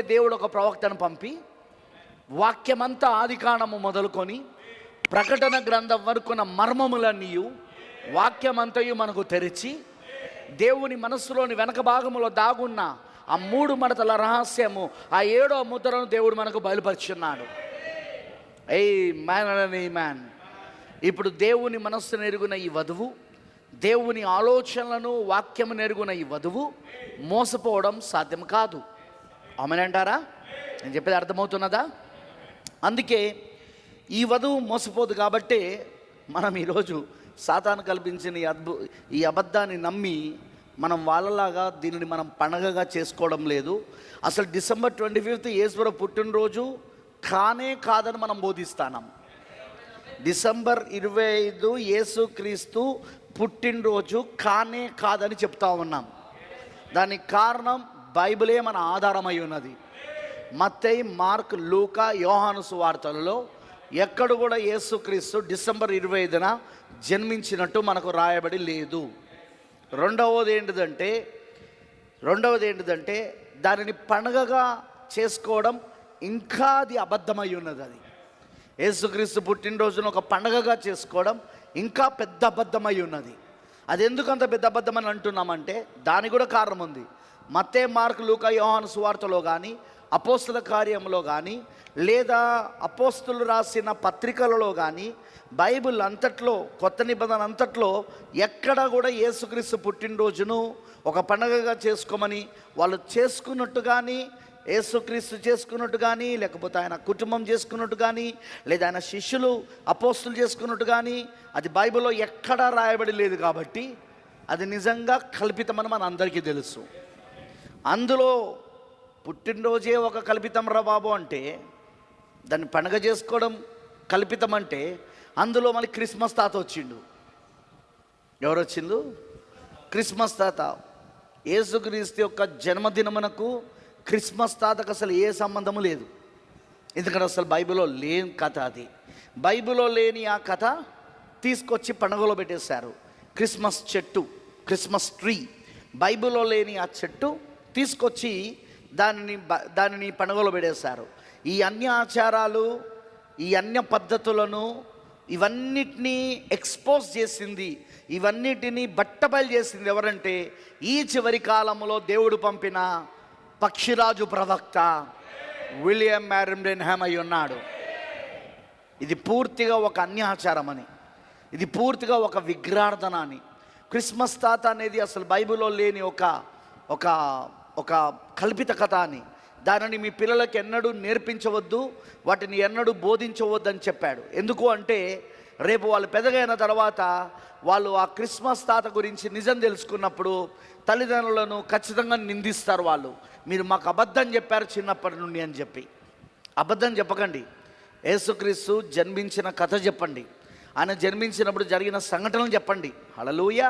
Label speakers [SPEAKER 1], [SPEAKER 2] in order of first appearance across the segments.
[SPEAKER 1] దేవుడు ఒక ప్రవక్తను పంపి వాక్యమంతా ఆదికాండము మొదలుకొని ప్రకటన గ్రంథం వరకున్న మర్మములన్నీయు వాక్యమంతయు మనకు తెరిచి దేవుని మనస్సులోని వెనక భాగములో దాగున్న ఆ మూడు మడతల రహస్యము ఆ ఏడో ముద్రను దేవుడు మనకు బయలుపరుచున్నాడు. ఏ మ్యాన్ అని మ్యాన్ ఇప్పుడు దేవుని మనస్సును ఎరుగున ఈ వధువు దేవుని ఆలోచనలను వాక్యము నెరుగున ఈ వధువు మోసపోవడం సాధ్యం కాదు. ఆమెనంటారా? నేను చెప్పేది అర్థమవుతున్నదా? అందుకే ఈ వధువు మోసపోదు కాబట్టే మనం ఈరోజు సాతాను కల్పించిన ఈ అద్భు ఈ అబద్ధాన్ని నమ్మి మనం వాళ్ళలాగా దీనిని మనం పండగగా చేసుకోవడం లేదు. అసలు డిసెంబర్ ట్వంటీ ఫిఫ్త్ ఈశ్వర పుట్టినరోజు కానే కాదని మనం బోధిస్తాం డిసెంబర్ ఇరవై ఐదు యేసు క్రీస్తు పుట్టినరోజు కానే కాదని చెప్తా ఉన్నాం. దానికి కారణం బైబిలే మన ఆధారమై ఉన్నది. మత్తయి మార్క్ లూకా యోహాను సువార్తలలో ఎక్కడ కూడా యేసుక్రీస్తు డిసెంబర్ ఇరవై ఐదున జన్మించినట్టు మనకు రాయబడి లేదు. రెండవది ఏంటిదంటే రెండవది ఏంటిదంటే దానిని పండగగా చేసుకోవడం ఇంకా అది అబద్ధమై ఉన్నది అది. యేసుక్రీస్తు పుట్టినరోజును ఒక పండగగా చేసుకోవడం ఇంకా పెద్ద అబద్ధమై ఉన్నది. అది ఎందుకు అంత పెద్ద అంటున్నామంటే దానికి కూడా కారణం ఉంది మత్తే మార్క్ లూక యోహాను సువార్తలో కానీ అపోస్తుల కార్యంలో కానీ లేదా అపోస్తులు రాసిన పత్రికలలో కానీ బైబిల్ అంతట్లో కొత్త నిబంధన అంతట్లో ఎక్కడ కూడా యేసుక్రీస్తు పుట్టినరోజును ఒక పండగగా చేసుకోమని వాళ్ళు చేసుకున్నట్టు కానీ యేసుక్రీస్తు చేసుకున్నట్టు కానీ లేకపోతే ఆయన కుటుంబం చేసుకున్నట్టు కానీ లేదా ఆయన శిష్యులు అపోస్తులు చేసుకున్నట్టు కానీ అది బైబిల్లో ఎక్కడా రాయబడి లేదు కాబట్టి అది నిజంగా కల్పితమని మన అందరికీ తెలుసు. అందులో పుట్టినరోజే ఒక కల్పితం రా బాబు అంటే దాన్ని పండగ చేసుకోవడం కల్పితం అంటే అందులో మళ్ళీ క్రిస్మస్ తాత వచ్చిండు. ఎవరు వచ్చిండు క్రిస్మస్ తాత. యేసుక్రీస్తు యొక్క జన్మదినమునకు క్రిస్మస్ తాతకు అసలు ఏ సంబంధము లేదు. ఎందుకంటే అసలు బైబిల్లో లేని కథ అది. బైబిల్లో లేని ఆ కథ తీసుకొచ్చి పండుగలో పెట్టేశారు. క్రిస్మస్ చెట్టు క్రిస్మస్ ట్రీ. బైబిల్లో లేని ఆ చెట్టు తీసుకొచ్చి దానిని బ- దానిని పండుగలో పెట్టేశారు. ఈ అన్య ఆచారాలు ఈ అన్య పద్ధతులను ఇవన్నిటినీ ఎక్స్పోజ్ చేసింది ఇవన్నిటినీ బట్టబయలు చేసింది ఎవరంటే ఈ చివరి కాలంలో దేవుడు పంపిన పక్షిరాజు ప్రవక్త విలియం మ్యారిమ్డెన్ హ్యామ్ అయి ఉన్నాడు. ఇది పూర్తిగా ఒక అన్యాచారం అని ఇది పూర్తిగా ఒక విగ్రార్థన అని క్రిస్మస్ తాత అనేది అసలు బైబిల్లో లేని ఒక ఒక ఒక కల్పిత కథ అని. దానిని మీ పిల్లలకు ఎన్నడూ నేర్పించవద్దు వాటిని ఎన్నడూ బోధించవద్దు అని చెప్పాడు. ఎందుకు అంటే రేపు వాళ్ళు పెద్దగైన తర్వాత వాళ్ళు ఆ క్రిస్మస్ తాత గురించి నిజం తెలుసుకున్నప్పుడు తల్లిదండ్రులను ఖచ్చితంగా నిందిస్తారు వాళ్ళు. మీరు మాకు అబద్ధం చెప్పారు చిన్నప్పటి నుండి అని చెప్పి. అబద్ధం చెప్పకండి. యేసుక్రీస్తు జన్మించిన కథ చెప్పండి. ఆయన జన్మించినప్పుడు జరిగిన సంఘటనలు చెప్పండి. హలలుయ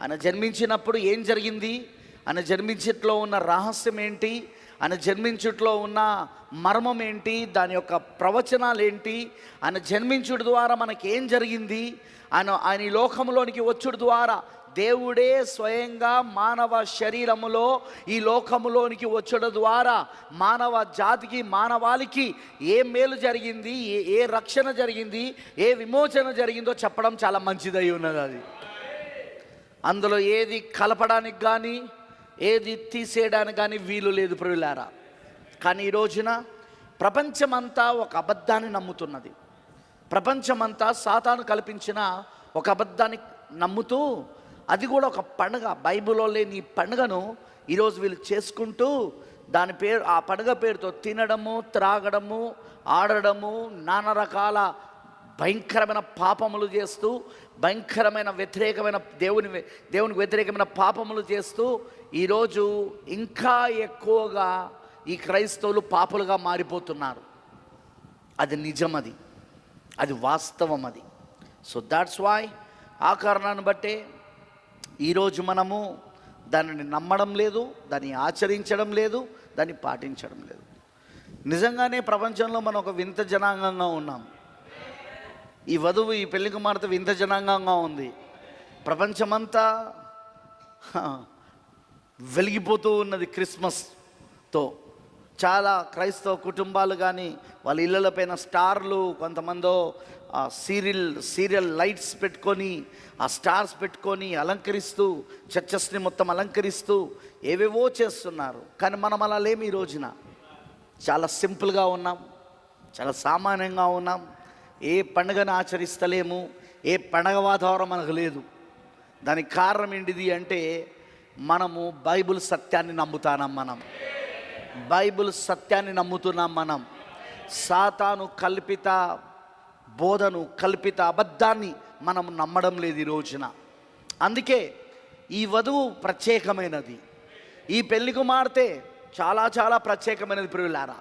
[SPEAKER 1] ఆయన జన్మించినప్పుడు ఏం జరిగింది? ఆయన జన్మించట్లో ఉన్న రహస్యం ఏంటి? ఆయన జన్మించుట్లో ఉన్న మర్మం ఏంటి దాని యొక్క ప్రవచనాలు ఏంటి ఆయన జన్మించుడు ద్వారా మనకి ఏం జరిగింది? ఆయన ఆయన ఈ లోకంలోనికి వచ్చుడు ద్వారా దేవుడే స్వయంగా మానవ శరీరములో ఈ లోకములోనికి వచ్చడం ద్వారా మానవ జాతికి మానవాళికి ఏ మేలు జరిగింది? ఏ ఏ రక్షణ జరిగింది? ఏ విమోచన జరిగిందో చెప్పడం చాలా మంచిదై ఉన్నది అది. అందులో ఏది కలపడానికి కానీ ఏది తీసేయడానికి కానీ వీలు లేదు ప్రియులారా. కానీ ఈ రోజున ప్రపంచమంతా ఒక అబద్ధాన్ని నమ్ముతున్నది. ప్రపంచమంతా సాతాను కల్పించిన ఒక అబద్ధాన్ని నమ్ముతూ అది కూడా ఒక పండుగ. బైబిల్లో లేని ఈ పండుగను ఈరోజు వీళ్ళు చేసుకుంటూ దాని పేరు ఆ పండుగ పేరుతో తినడము త్రాగడము ఆడడము నానా రకాల భయంకరమైన పాపములు చేస్తూ భయంకరమైన వ్యతిరేకమైన దేవుని దేవునికి వ్యతిరేకమైన పాపములు చేస్తూ ఈరోజు ఇంకా ఎక్కువగా ఈ క్రైస్తవులు పాపులుగా మారిపోతున్నారు. అది నిజం అది అది వాస్తవం అది సో దాట్స్ వాయ్ ఆ కారణాన్ని బట్టే ఈరోజు మనము దానిని నమ్మడం లేదు దాన్ని ఆచరించడం లేదు దాన్ని పాటించడం లేదు. నిజంగానే ప్రపంచంలో మనం ఒక వింత జనాంగంగా ఉన్నాం. ఈ వధువు ఈ పెళ్ళి కుమార్తె వింత జనాంగంగా ఉంది. ప్రపంచమంతా వెలిగిపోతూ ఉన్నది క్రిస్మస్తో. చాలా క్రైస్తవ కుటుంబాలు కానీ వాళ్ళ ఇళ్ళపైన స్టార్లు కొంతమందో ఆ సీరియల్ సీరియల్ లైట్స్ పెట్టుకొని ఆ స్టార్స్ పెట్టుకొని అలంకరిస్తూ చర్చస్ని మొత్తం అలంకరిస్తూ ఏవేవో చేస్తున్నారు. కానీ మనం అలా లేము ఈ రోజున. చాలా సింపుల్గా ఉన్నాం. చాలా సామాన్యంగా ఉన్నాం. ఏ పండుగను ఆచరిస్తలేము ఏ పండగ వాతావరణం మనకు లేదు. దానికి కారణం ఏంటిది అంటే మనము బైబిల్ సత్యాన్ని నమ్ముతానం మనం. బైబుల్ సత్యాన్ని నమ్ముతున్నాం మనం. సాతాను కల్పిత బోధను కల్పిత అబద్ధాన్ని మనం నమ్మడం లేదు ఈ రోజున. అందుకే ఈ వధువు ప్రత్యేకమైనది. ఈ పెళ్ళి కుమార్తె చాలా చాలా ప్రత్యేకమైనది ప్రియులారా.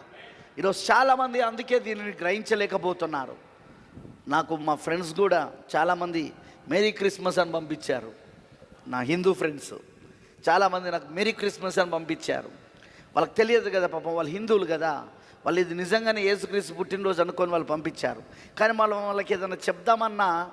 [SPEAKER 1] ఈరోజు చాలామంది అందుకే దీనిని గ్రహించలేకపోతున్నారు. నాకు మా ఫ్రెండ్స్ కూడా చాలామంది మేరీ క్రిస్మస్ అని పంపించారు. నా హిందూ ఫ్రెండ్స్. చాలామంది నాకు మేరీ క్రిస్మస్ అని పంపించారు. వాళ్ళకి తెలియదు కదా పాపం వాళ్ళు హిందువులు కదా. వాళ్ళు ఇది నిజంగానే యేసుక్రీస్తు పుట్టినరోజు అనుకొని వాళ్ళు పంపించారు. కానీ మనం వాళ్ళకి ఏదైనా చెప్దామన్నా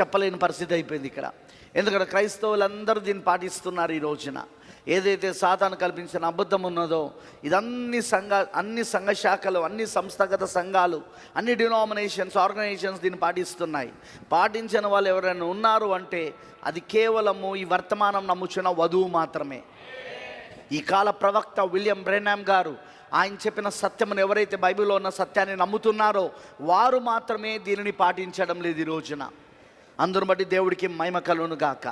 [SPEAKER 1] చెప్పలేని పరిస్థితి అయిపోయింది ఇక్కడ. ఎందుకంటే క్రైస్తవులందరూ దీన్ని పాటిస్తున్నారు ఈ రోజున. ఏదైతే సాతాను కల్పించిన అబద్ధం ఉన్నదో ఇదన్ని సంఘ అన్ని సంఘ శాఖలు అన్ని సంస్థాగత సంఘాలు అన్ని డినామినేషన్స్ ఆర్గనైజేషన్స్ దీన్ని పాటిస్తున్నాయి. పాటించిన వాళ్ళు ఎవరైనా ఉన్నారు అంటే అది కేవలము ఈ వర్తమానం నమ్ముచున్న వధువు మాత్రమే. ఈ కాల ప్రవక్త విలియం బ్రెనామ్ గారు ఆయన చెప్పిన సత్యమును ఎవరైతే బైబిల్లో ఉన్న సత్యాన్ని నమ్ముతున్నారో వారు మాత్రమే దీనిని పాటించడం లేదు ఈ రోజున. అందరు బట్టి దేవుడికి మహిమ కలును గాక.